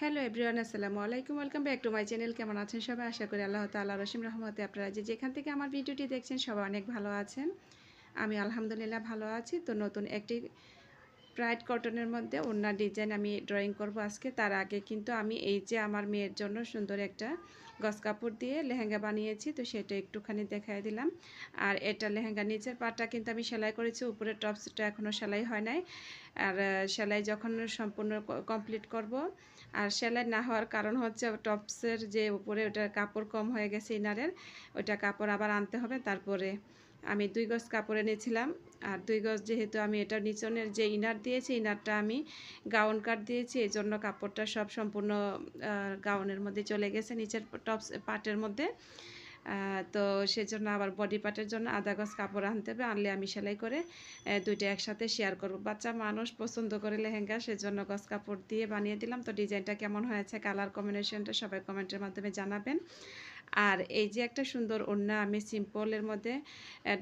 Hello everyone আসসালামু আলাইকুম। Welcome back to my channel কেমন আছেন সবাই? আশা করি আল্লাহ তাল্লাহ রসিম রহমতে আপনারা যে যেখান থেকে আমার ভিডিওটি দেখছেন সবাই অনেক ভালো আছেন। আমি আলহামদুলিল্লাহ ভালো আছি। তো নতুন একটি প্রাইড কটনের মধ্যে অন্য ডিজাইন আমি ড্রয়িং করব আজকে। তার আগে কিন্তু আমি এই যে আমার মেয়ের জন্য সুন্দর একটা গস কাপড় দিয়ে লেহেঙ্গা বানিয়েছি, তো সেটা একটুখানি দেখাই দিলাম। আর এটা লেহেঙ্গা নিচের পাটটা কিন্তু আমি সেলাই করেছি, উপরের টপসটা এখনও সেলাই হয় নাই। আর সেলাই যখন সম্পূর্ণ কমপ্লিট করব। আর সেলাই না হওয়ার কারণ হচ্ছে টপসের যে উপরে ওটা কাপড় কম হয়ে গেছে ইনারের ওইটা কাপড় আবার আনতে হবে, তারপরে আমি দুই গজ কাপড় এনেছিলাম। আর দুই গজ যেহেতু আমি এটা নিচনের যে ইনার দিয়েছি, ইনারটা আমি গাউন কাট দিয়েছি, এই জন্য কাপড়টা সব সম্পূর্ণ গাউনের মধ্যে চলে গেছে, নিচের টপস, পাটের মধ্যে। তো সেজন্য আবার বডি পার্টের জন্য আধা গজ কাপড় আনতে হবে, আনলে আমি সেলাই করে দুইটা একসাথে শেয়ার করব। বাচ্চা মানুষ পছন্দ করে লেহেঙ্গা, সেজন্য গজ কাপড় দিয়ে বানিয়ে দিলাম। তো ডিজাইনটা কেমন হয়েছে, কালার কম্বিনেশনটা সবাই কমেন্টের মাধ্যমে জানাবেন। আর এই যে একটা সুন্দর ওড়না আমি সিম্পলের মধ্যে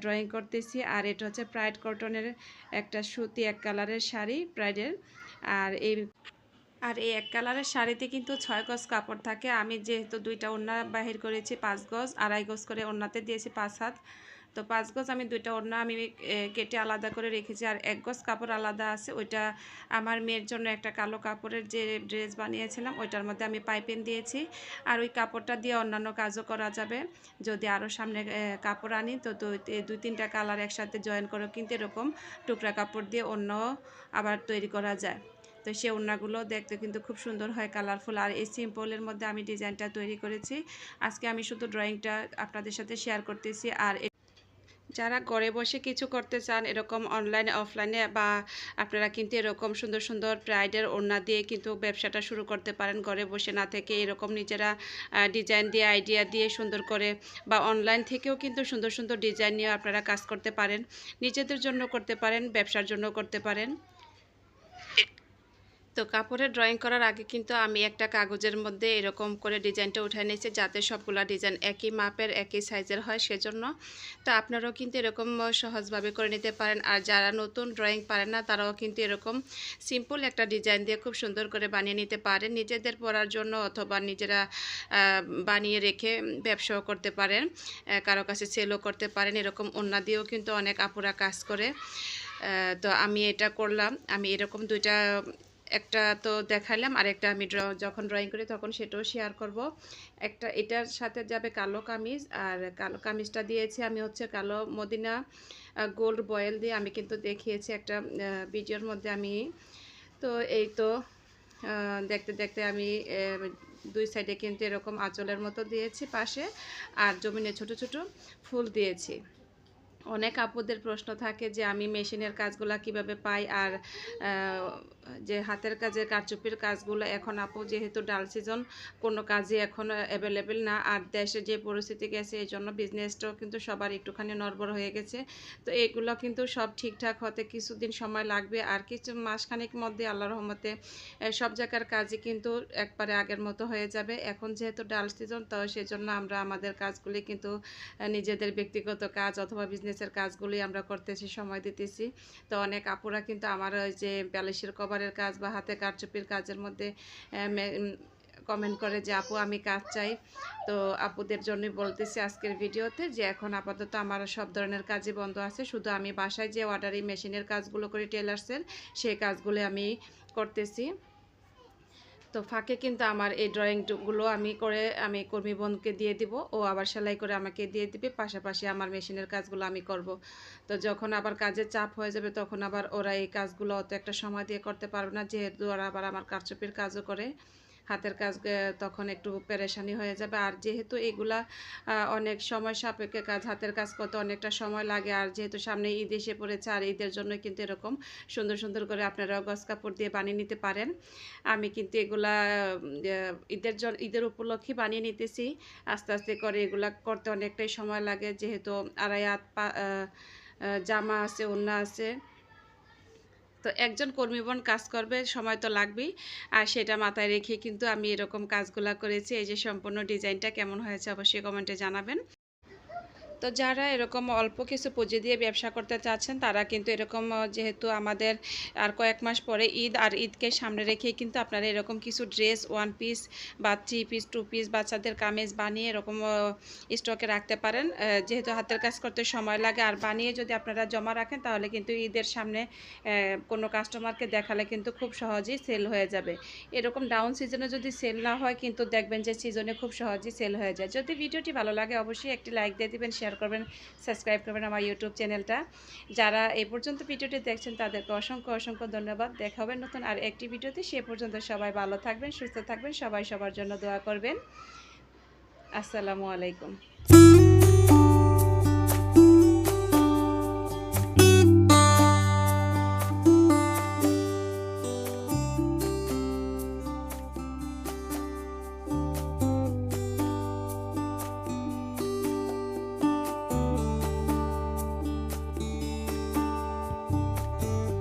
ড্রয়িং করতেছি। আর এটা হচ্ছে প্রাইড কটনের একটা সুতি এক কালারের শাড়ি প্রাইডের আর এই আর এই এক কালারের শাড়িতে কিন্তু ছয় গজ কাপড় থাকে। আমি যেহেতু দুইটা ওড়না বাহির করেছি, পাঁচ গজ, আড়াই গজ করে ওড়নাতে দিয়েছি পাঁচ হাত। তো পাঁচ গজ আমি দুইটা ওড়না আমি কেটে আলাদা করে রেখেছি। আর এক গজ কাপড় আলাদা আছে, ওইটা আমার মেয়ের জন্য একটা কালো কাপড়ের যে ড্রেস বানিয়েছিলাম, ওইটার মধ্যে আমি পাইপেন দিয়েছি। আর ওই কাপড়টা দিয়ে অন্যান্য কাজও করা যাবে। যদি আরও সামনে কাপড় আনি, তো দুই, তিনটা কালার একসাথে জয়েন করে কিন্তু এরকম টুকরা কাপড় দিয়ে অন্য আবার তৈরি করা যায়। তো সেই ওড়নাগুলো দেখতে কিন্তু খুব সুন্দর হয়, কালারফুল। আর এই সিম্পলের মধ্যে আমি ডিজাইনটা তৈরি করেছি। আজকে আমি শুধু ড্রয়িংটা আপনাদের সাথে শেয়ার করতেছি। আর যারা ঘরে বসে কিছু করতে চান, এরকম অনলাইনে অফলাইনে বা আপনারা কিন্তু এরকম সুন্দর সুন্দর প্রাইডের ওড়না দিয়ে কিন্তু ব্যবসাটা শুরু করতে পারেন। ঘরে বসে না থেকে এরকম নিজেরা ডিজাইন দিয়ে আইডিয়া দিয়ে সুন্দর করে বা অনলাইন থেকেও কিন্তু সুন্দর সুন্দর ডিজাইন নিয়ে আপনারা কাজ করতে পারেন। নিজেদের জন্য করতে পারেন, ব্যবসার জন্য করতে পারেন। তো কাপড়ের ড্রয়িং করার আগে কিন্তু আমি একটা কাগজের মধ্যে এরকম করে ডিজাইনটা উঠাই নিয়েছি, যাতে সবগুলা ডিজাইন একই মাপের, একই সাইজের হয় সেজন্য। তো আপনারাও কিন্তু এরকম সহজভাবে করে নিতে পারেন। আর যারা নতুন ড্রয়িং পারেন না, তারাও কিন্তু এরকম সিম্পল একটা ডিজাইন দিয়ে খুব সুন্দর করে বানিয়ে নিতে পারেন। নিজেদের পরার জন্য অথবা নিজেরা বানিয়ে রেখে ব্যবসাও করতে পারেন কারও কাছে সেলও করতে পারেন, এরকম অন্য দিয়েও কিন্তু অনেক আপুরা কাজ করে। তো আমি এটা করলাম। আমি এরকম দুইটা একটা তো দেখালাম আর একটা আমি ড্র যখন ড্রয়িং করি তখন সেটাও শেয়ার করব। একটা এটার সাথে যাবে কালো কামিজ, আর কালো কামিজটা দিয়েছি আমি হচ্ছে কালো মদিনা গোল্ড বয়েল দিয়ে আমি কিন্তু দেখিয়েছি একটা ভিডিওর মধ্যে আমি। তো এই তো দেখতে দেখতে আমি দুই সাইডে কিন্তু এরকম আঁচলের মতো দিয়েছি পাশে, আর জমিনে ছোট ছোট ফুল দিয়েছি। অনেক আপুদের প্রশ্ন থাকে যে আমি মেশিনের কাজগুলো কীভাবে পাই আর যে হাতের কাজের কারচুপির কাজগুলো এখন আপু যেহেতু ডাল সিজন, কোনো কাজই এখন অ্যাভেলেবেল না। আর দেশে যে পরিস্থিতি গেছে, এই জন্য বিজনেসটাও কিন্তু সবার একটুখানি নড়বড় হয়ে গেছে। তো এগুলো কিন্তু সব ঠিকঠাক হতে কিছুদিন সময় লাগবে। আর কিছু মাসখানেক মধ্যে আল্লাহ রহমতে সব জায়গার কাজই কিন্তু একবারে আগের মতো হয়ে যাবে। এখন যেহেতু ডাল সিজন, তো সেজন্য আমরা আমাদের কাজগুলি কিন্তু নিজেদের ব্যক্তিগত কাজ অথবা বিজনেসের কাজগুলি আমরা করতেছি, সময় দিতেছি। তো অনেক আপুরা কিন্তু আমার ওই যে ব্যালিশের কভারের কাজ বা হাতে কারচুপির কাজের মধ্যে কমেন্ট করে যে, আপু, আমি কাজ চাই। তো আপুদের জন্যই বলতেছি আজকের ভিডিওতে যে, এখন আপাতত আমার সব ধরনের কাজই বন্ধ আছে। শুধু আমি বাসায় যে অর্ডারি মেশিনের কাজগুলো করি টেলার্সের সেই কাজগুলো আমি করতেছি। তো ফাঁকে কিন্তু আমার এই ড্রয়িংগুলো আমি করে আমি কর্মী বোনকে দিয়ে দিব। ও আবার সেলাই করে আমাকে দিয়ে দিবে। পাশাপাশি আমার মেশিনের কাজগুলো আমি করব। তো যখন আবার কাজের চাপ হয়ে যাবে তখন আবার ওরা এই কাজগুলো অত একটা সময় দিয়ে করতে পারবে না। যেহেতু ওরা আবার আমার কারচুপির কাজও করে। হাতের কাজ তখন একটু পেরেশানি হয়ে যাবে। আর যেহেতু এগুলা অনেক সময় সাপেক্ষে কাজ, হাতের কাজ করতে অনেকটা সময় লাগে। আর যেহেতু সামনে ঈদ এসে পড়েছে, আর ঈদের জন্য কিন্তু এরকম সুন্দর সুন্দর করে আপনারা গস কাপড় দিয়ে বানিয়ে নিতে পারেন। আমি কিন্তু এগুলা ঈদের জন্য ঈদের উপলক্ষে বানিয়ে নিতেছি। আস্তে আস্তে করে এগুলা করতে অনেকটাই সময় লাগে। যেহেতু আড়াই হাত জামা আছে, ওড়না আছে। তো একজন কর্মী বোন কাজ করবে, সময় তো লাগবেই। আর সেটা মাথায় রেখে কিন্তু আমি এরকম কাজগুলা করেছি। এই যে সম্পূর্ণ ডিজাইনটা কেমন হয়েছে অবশ্যই কমেন্টে জানাবেন। তো যারা এরকম অল্প কিছু পুঁজি দিয়ে ব্যবসা করতে চাচ্ছেন, তারা কিন্তু এরকম যেহেতু আমাদের আর কয়েক মাস পরে ঈদ, আর ঈদকে সামনে রেখেই কিন্তু আপনারা এরকম কিছু ড্রেস ওয়ান পিস বা থ্রি পিস টু পিস বাচ্চাদের কামিজ বানিয়ে এরকম স্টকে রাখতে পারেন। যেহেতু হাতের কাজ করতে সময় লাগে, আর বানিয়ে যদি আপনারা জমা রাখেন, তাহলে কিন্তু ঈদের সামনে কোনো কাস্টমারকে দেখালে কিন্তু খুব সহজেই সেল হয়ে যাবে। এরকম ডাউন সিজনে যদি সেল না হয়, কিন্তু দেখবেন যে সিজনে খুব সহজেই সেল হয়ে যায়। যদি ভিডিওটি ভালো লাগে, অবশ্যই একটি লাইক দিয়ে দিবেন শেয়ার করবেন, সাবস্ক্রাইব করবেন আমার ইউটিউব চ্যানেলটা। যারা এ পর্যন্ত ভিডিওটি দেখছেন, তাদেরকে অসংখ্য অসংখ্য ধন্যবাদ। দেখা হবে নতুন আর একটি ভিডিওতে। সে পর্যন্ত সবাই ভালো থাকবেন, সুস্থ থাকবেন। সবাই সবার জন্য দোয়া করবেন। আসসালামু আলাইকুম।